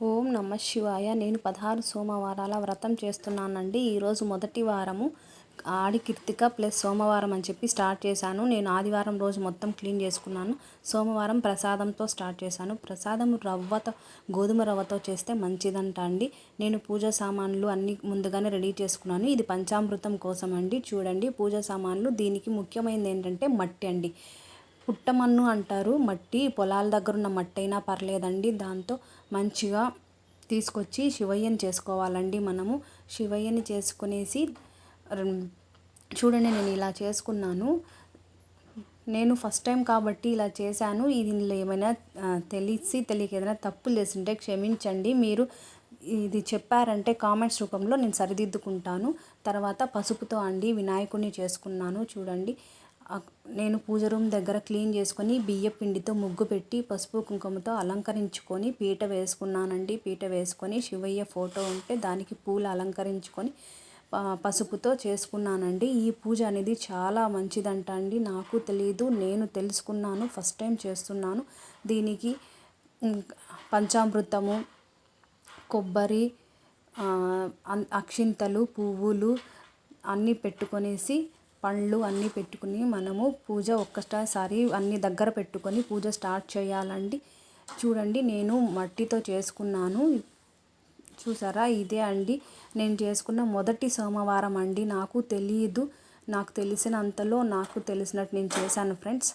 ఓం నమ శివాయ. నేను పదహారు సోమవారాల వ్రతం చేస్తున్నానండి. ఈరోజు మొదటి వారము ఆడి కిర్తిక ప్లస్ సోమవారం అని చెప్పి స్టార్ట్ చేశాను. నేను ఆదివారం రోజు మొత్తం క్లీన్ చేసుకున్నాను. సోమవారం ప్రసాదంతో స్టార్ట్ చేశాను. ప్రసాదం రవ్వతో గోధుమ రవ్వతో చేస్తే మంచిదంట అండి. నేను పూజ సామాన్లు అన్నీ ముందుగానే రెడీ చేసుకున్నాను. ఇది పంచామృతం కోసం అండి. చూడండి పూజ సామాన్లు దీనికి ముఖ్యమైనది ఏంటంటే మట్టి అండి. పుట్టమన్ను అంటారు. మట్టి పొలాల దగ్గర ఉన్న మట్టి అయినా పర్లేదండి. దాంతో మంచిగా తీసుకొచ్చి శివయ్యని చేసుకోవాలండి మనము. శివయ్యని చేసుకునేసి చూడండి నేను ఇలా చేసుకున్నాను. నేను ఫస్ట్ టైం కాబట్టి ఇలా చేశాను. దీనిలో ఏమైనా తెలిసి తెలియక ఏదైనా తప్పులు చేసింటే క్షమించండి. మీరు ఇది చెప్పారంటే కామెంట్స్ రూపంలో నేను సరిదిద్దుకుంటాను. తర్వాత పసుపుతో అండి వినాయకుడిని చేసుకున్నాను. చూడండి. నేను పూజ రూమ్ దగ్గర క్లీన్ చేసుకొని బియ్య పిండితో ముగ్గు పెట్టి పసుపు కుంకుమతో అలంకరించుకొని పీట వేసుకున్నానండి. పీట వేసుకొని శివయ్య ఫోటో ఉంటే దానికి పూలు అలంకరించుకొని పసుపుతో చేసుకున్నానండి. ఈ పూజ అనేది చాలా మంచిదంట అండి. నాకు తెలియదు నేను తెలుసుకున్నాను ఫస్ట్ టైం చేస్తున్నాను. దీనికి పంచామృతము కొబ్బరి అక్షింతలు పువ్వులు అన్నీ పెట్టుకొనేసి పండ్లు అన్నీ పెట్టుకుని మనము పూజ ఒక్కసారి అన్ని దగ్గర పెట్టుకొని పూజ స్టార్ట్ చేయాలండి. చూడండి నేను మట్టితో చేసుకున్నాను. చూసారా? ఇదే అండి. నేను చేసుకున్న మొదటి సోమవారం అండి. నాకు తెలియదు నాకు తెలిసినంతలో నాకు తెలిసినట్టు నేను చేశాను ఫ్రెండ్స్.